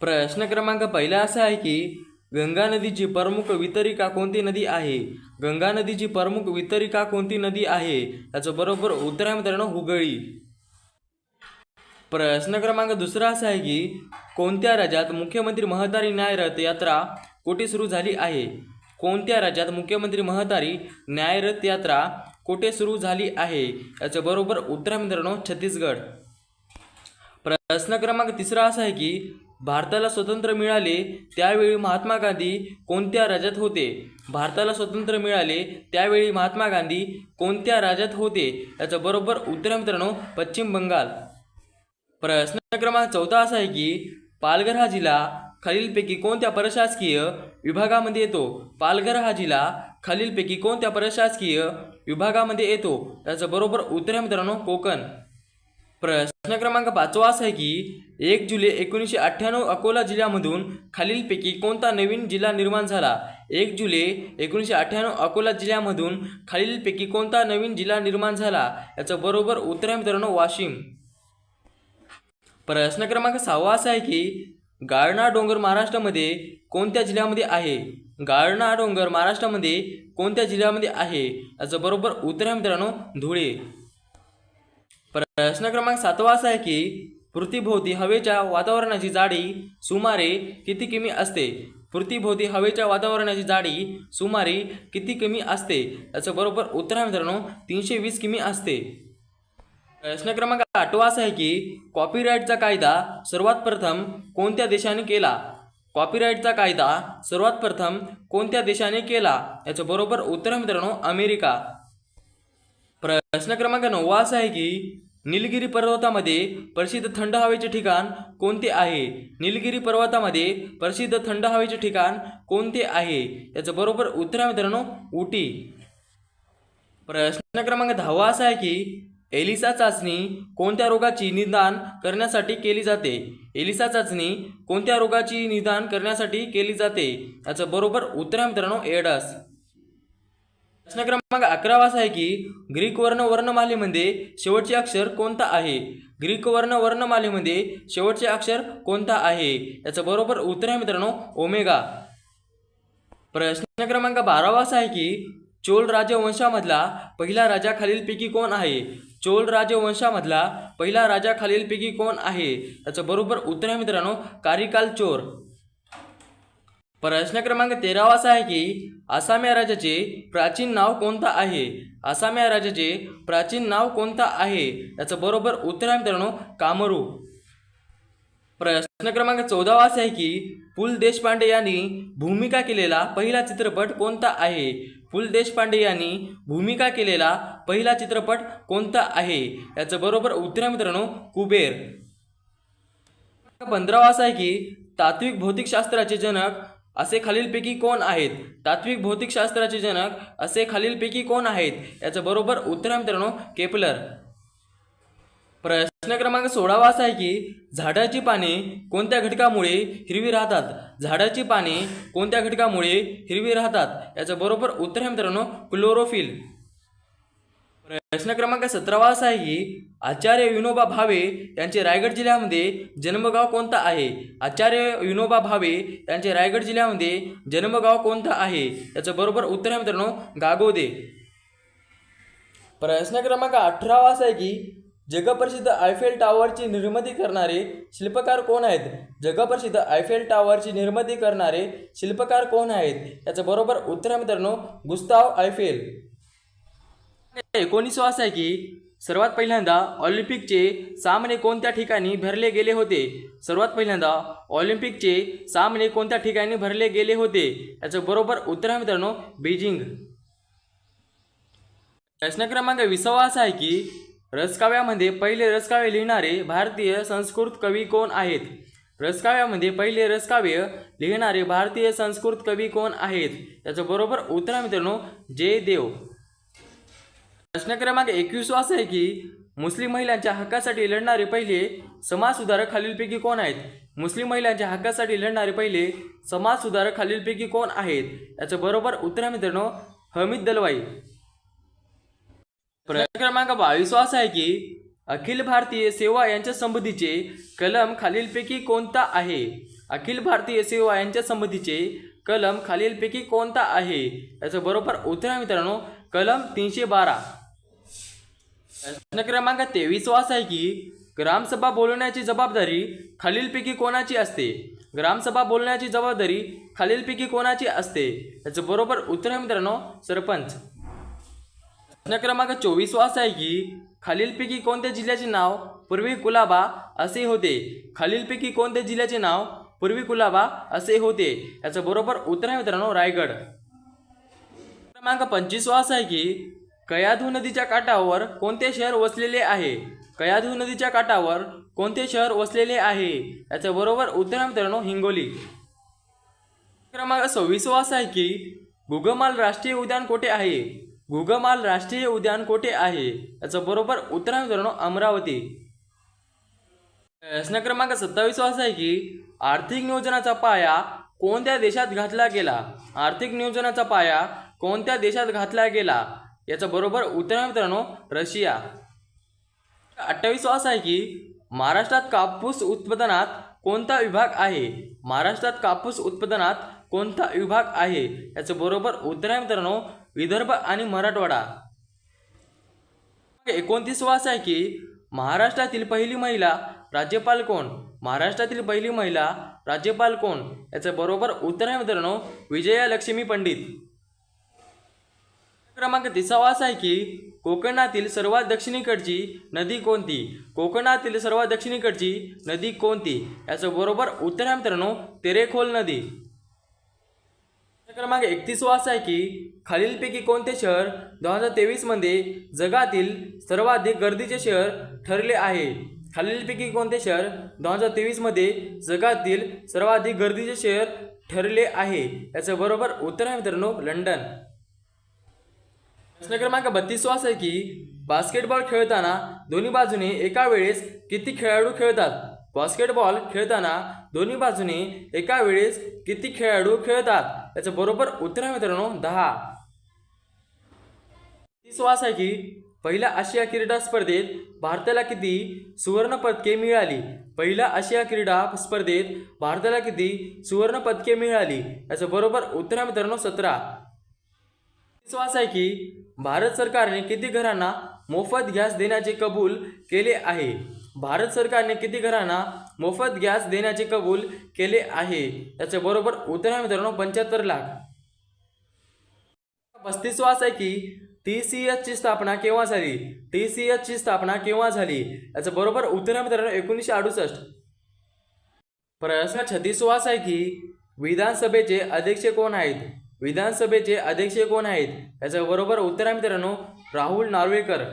प्रश्न क्रमांक पहिला असा आहे की गंगा नदीची प्रमुख वितरिका कोणती नदी आहे? गंगा नदीची प्रमुख वितरिका कोणती नदी आहे? याचं बरोबर उत्तर आहे मित्रांनो हुगळी. प्रश्न क्रमांक दुसरा असा आहे की कोणत्या राज्यात मुख्यमंत्री महतारी न्यायरथ यात्रा कोठे सुरू झाली आहे? कोणत्या राज्यात मुख्यमंत्री महतारी न्यायरथ यात्रा कोठे सुरू झाली आहे? याचं बरोबर उत्तर आहे मित्रांनो छत्तीसगड. प्रश्न क्रमांक तिसरा असा आहे की भारताला स्वतंत्र मिळाले त्यावेळी महात्मा गांधी कोणत्या राज्यात होते? भारताला स्वतंत्र मिळाले त्यावेळी महात्मा गांधी कोणत्या राज्यात होते? याचं बरोबर उत्तर मित्रांनो पश्चिम बंगाल. प्रश्न क्रमांक चौथा असा आहे की पालघर हा जिल्हा खालीलपैकी कोणत्या प्रशासकीय विभागामध्ये येतो? पालघर हा जिल्हा खालीलपैकी कोणत्या प्रशासकीय विभागामध्ये येतो? त्याचं बरोबर उत्तर आहे मित्रांनो कोकण. प्रश्न क्रमांक पाचवा असा आहे की एक जुलै एकोणीसशे अठ्ठ्याण्णव अकोला जिल्ह्यामधून खालीलपैकी कोणता नवीन जिल्हा निर्माण झाला? एक जुलै एकोणीसशे अठ्ठ्याण्णव अकोला जिल्ह्यामधून खालीलपैकी कोणता नवीन जिल्हा निर्माण झाला? याचं बरोबर उत्तर आहे मित्रांनो वाशिम. प्रश्न क्रमांक सहावा असा आहे की गाळणा डोंगर महाराष्ट्रामध्ये कोणत्या जिल्ह्यामध्ये आहे? गाळणा डोंगर महाराष्ट्रामध्ये कोणत्या जिल्ह्यामध्ये आहे? याचं बरोबर उत्तर आहे मित्रांनो धुळे. प्रश्न क्रमांक सातवा असा आहे की पृथ्वीभोवती हवेच्या वातावरणाची जाडी सुमारे किती किमी असते? पृथ्वीभोवती हवेच्या वातावरणाची जाडी सुमारे किती किमी असते? याचं बरोबर उत्तर आहे मित्रांनो तीनशे वीस किमी असते. प्रश्न क्रमांक आठवा असा आहे की कॉपीराईटचा कायदा सर्वात प्रथम कोणत्या देशाने केला? कॉपीराईटचा कायदा सर्वात प्रथम कोणत्या देशाने केला? याचं बरोबर उत्तर आहे मित्रांनो अमेरिका. प्रश्न क्रमांक नववा असा आहे की निलगिरी पर्वतामध्ये प्रसिद्ध थंड हवेचे ठिकाण कोणते आहे? निलगिरी पर्वतामध्ये प्रसिद्ध थंड हवेचे ठिकाण कोणते आहे? याचं बरोबर उत्तर आहे मित्रांनो उटी प्रश्न क्रमांक दहावा असा आहे की एलिसा चाचणी कोणत्या रोगाची निदान करण्यासाठी केली जाते? एलिसा चाचणी कोणत्या रोगाची निदान करण्यासाठी केली जाते? याचं बरोबर उत्तर आहे मित्रांनो एडस. प्रश्न क्रमांक अकरावा असा आहे की ग्रीक वर्ण वर्णमालेमध्ये शेवटचे अक्षर कोणता आहे? ग्रीक वर्ण वर्णमालेमध्ये शेवटचे अक्षर कोणता आहे? याचं बरोबर उत्तर आहे मित्रांनो ओमेगा. प्रश्न क्रमांक बारावा असा आहे की चोल राजवंशामधला पहिला राजा खालीलपैकी कोण आहे? चोल राजवंशामधला पहिला राजा खालीलपैकी कोण आहे? याचं बरोबर उत्तर आहे मित्रांनो कारिकाल चोर. प्रश्न क्रमांक तेरावा असा आहे की आसाम या राज्याचे प्राचीन नाव कोणतं आहे? आसाम या राज्याचे प्राचीन नाव कोणतं आहे? याचं बरोबर उत्तर आहे मित्रांनो कामरू. प्रश्न क्रमांक चौदावा असा आहे की पु ल देशपांडे यांनी भूमिका केलेला पहिला चित्रपट कोणता आहे? पु ल देशपांडे यांनी भूमिका केलेला पहिला चित्रपट कोणता आहे? याचं बरोबर उत्तर आहे मित्रांनो कुबेर. पंधरावा असा आहे की तात्विक भौतिकशास्त्राचे जनक असे खालीलपैकी कोण आहेत? तात्विक भौतिकशास्त्राचे जनक असे खालीलपैकी कोण आहेत? याचं बरोबर उत्तर आहे मित्रांनो केपलर. प्रश्न क्रमांक सोळावा असा आहे की झाडाची पाने कोणत्या घटकामुळे हिरवी राहतात? झाडाची पाने कोणत्या घटकामुळे हिरवी राहतात? याचं बरोबर उत्तर आहे मित्रांनो क्लोरोफिल. प्रश्न क्रमांक सतरावा असा आहे की आचार्य विनोबा भावे यांचे रायगड जिल्ह्यामध्ये जन्मगाव कोणता आहे? आचार्य विनोबा भावे यांचे रायगड जिल्ह्यामध्ये जन्मगाव कोणता आहे? याचं बरोबर उत्तर आहे मित्रांनो गागोदे. प्रश्न क्रमांक अठरावा असा आहे की जगप्रसिद्ध आयफेल टॉवरची निर्मिती करणारे शिल्पकार कोण आहेत? जगप्रसिद्ध आयफेल टॉवरची निर्मिती करणारे शिल्पकार कोण आहेत? याचं बरोबर उत्तर आहे मित्रांनो गुस्ताव आयफेल. एकोणीसवा असं आहे की सर्वात पहिल्यांदा ऑलिम्पिकचे सामने कोणत्या ठिकाणी भरले गेले होते? सर्वात पहिल्यांदा ऑलिम्पिकचे सामने कोणत्या ठिकाणी भरले गेले होते? याचं बरोबर उत्तर आहे मित्रांनो बीजिंग. प्रश्न क्रमांक विसावा असा आहे की रसकाव्यामध्ये पहिले रसकाव्य लिहिणारे भारतीय संस्कृत कवी कोण आहेत? रसकाव्यामध्ये पहिले रसकाव्य लिहिणारे भारतीय संस्कृत कवी कोण आहेत? याचं बरोबर उत्तर आहे मित्रांनो जय देव. प्रश्न क्रमांक एकवीस असा आहे की मुस्लिम महिलांच्या हक्कासाठी लढणारे पहिले समाज सुधारक खालीलपैकी कोण आहेत? मुस्लिम महिलांच्या हक्कासाठी लढणारे पहिले समाज सुधारक खालीलपैकी कोण आहेत? याचं बरोबर उत्तर आहे मित्रांनो हमीद दलवाई. प्रश्न क्रमांक बावीस असा आहे की अखिल भारतीय सेवा यांच्या संबंधीचे कलम खालीलपैकी कोणता आहे? अखिल भारतीय सेवा यांच्या संबंधीचे कलम खालीलपैकी कोणता आहे? याचं बरोबर उत्तर आहे मित्रांनो कलम तीनशे बारा. प्रश्न क्रमांक तेवीस वास आहे की ग्रामसभा बोलवण्याची जबाबदारी खालीलपैकी कोणाची असते? ग्रामसभा बोलण्याची जबाबदारी खालीलपैकी कोणाची असते? याचं बरोबर उत्तर आहे मित्रांनो सरपंच. प्रश्न क्रमांक चोवीस वास आहे की खालीलपैकी कोणत्या जिल्ह्याचे नाव पूर्वी कुलाबा असे होते? खालीलपैकी कोणत्या जिल्ह्याचे नाव पूर्वी कुलाबा असे होते? याचं बरोबर उत्तर आहे मित्रांनो रायगड. क्रमांक पंचवीस वास आहे की कयाधू नदीच्या काठावर कोणते शहर वसलेले आहे? कयाधू नदीच्या काठावर कोणते शहर वसलेले आहे? याचं बरोबर उत्तर मित्रांनो हिंगोली. क्रमांक सव्वीस वास आहे की गुगमाल राष्ट्रीय उद्यान कोठे आहे? गुगमाल राष्ट्रीय उद्यान कोठे आहे? याचं बरोबर उत्तर मित्रांनो अमरावती. प्रश्न क्रमांक सत्तावीस वाचा आहे की आर्थिक नियोजनाचा पाया कोणत्या देशात घातला गेला? आर्थिक नियोजनाचा पाया कोणत्या देशात घातला गेला? याचं बरोबर उत्तर आहे मित्रांनो रशिया. अठ्ठावीस असा आहे की महाराष्ट्रात कापूस उत्पादनात कोणता विभाग आहे? महाराष्ट्रात कापूस उत्पादनात कोणता विभाग आहे? याचं बरोबर उत्तर आहे मित्रांनो विदर्भ आणि मराठवाडा. एकोणतीस वास आहे की महाराष्ट्रातील पहिली महिला राज्यपाल कोण? महाराष्ट्रातील पहिली महिला राज्यपाल कोण? याचं बरोबर उत्तर आहे मित्रांनो विजया लक्ष्मी पंडित. क्रमांक तिसावास आहे की कोकणातील सर्वात दक्षिणेकडची नदी कोणती? कोकणातील सर्वात दक्षिणेकडची नदी कोणती? याचं बरोबर उत्तर आहे मित्रांनो तेरेखोल नदी. क्रमांक एकतीस वास आहे की खालीलपैकी कोणते शहर दोन हजार तेवीसमध्ये जगातील सर्वाधिक गर्दीचे शहर ठरले आहे? खालीलपैकी कोणते शहर दोन हजार तेवीसमध्ये जगातील सर्वाधिक गर्दीचे शहर ठरले आहे? याचं बरोबर उत्तर आहे मित्रांनो लंडन. प्रश्न क्रमांक बत्तीस वास आहे की बास्केटबॉल खेळताना दोन्ही बाजूने एका वेळेस किती खेळाडू खेळतात? बास्केटबॉल खेळताना दोन्ही बाजूने एका वेळेस किती खेळाडू खेळतात? याचं बरोबर उत्तर आहे मित्रांनो दहा. तीस वास आहे की पहिल्या आशिया क्रीडा स्पर्धेत भारताला किती सुवर्णपदके मिळाली? पहिल्या आशिया क्रीडा स्पर्धेत भारताला किती सुवर्णपदके मिळाली? याचं बरोबर उत्तर आहे मित्रांनो सतरा. विश्वास आहे की भारत सरकारने किती घरांना मोफत गॅस देण्याचे कबूल केले आहे? भारत सरकारने किती घरांना मोफत गॅस देण्याचे कबूल केले आहे? याचे बरोबर उत्तर आहे मित्रांनो पंच्याहत्तर लाख. पस्तीसवास आहे की टी सी ची स्थापना केव्हा झाली? टी सी ची स्थापना केव्हा झाली? याचं बरोबर उत्तर आहे मित्रांनो एकोणीसशे अडुसष्ट. प्रश्न छत्तीसवास आहे की विधानसभेचे अध्यक्ष कोण आहेत? विधानसभेचे अध्यक्ष कोण आहेत? याचं बरोबर उत्तर आहे मित्रांनो राहुल नार्वेकर.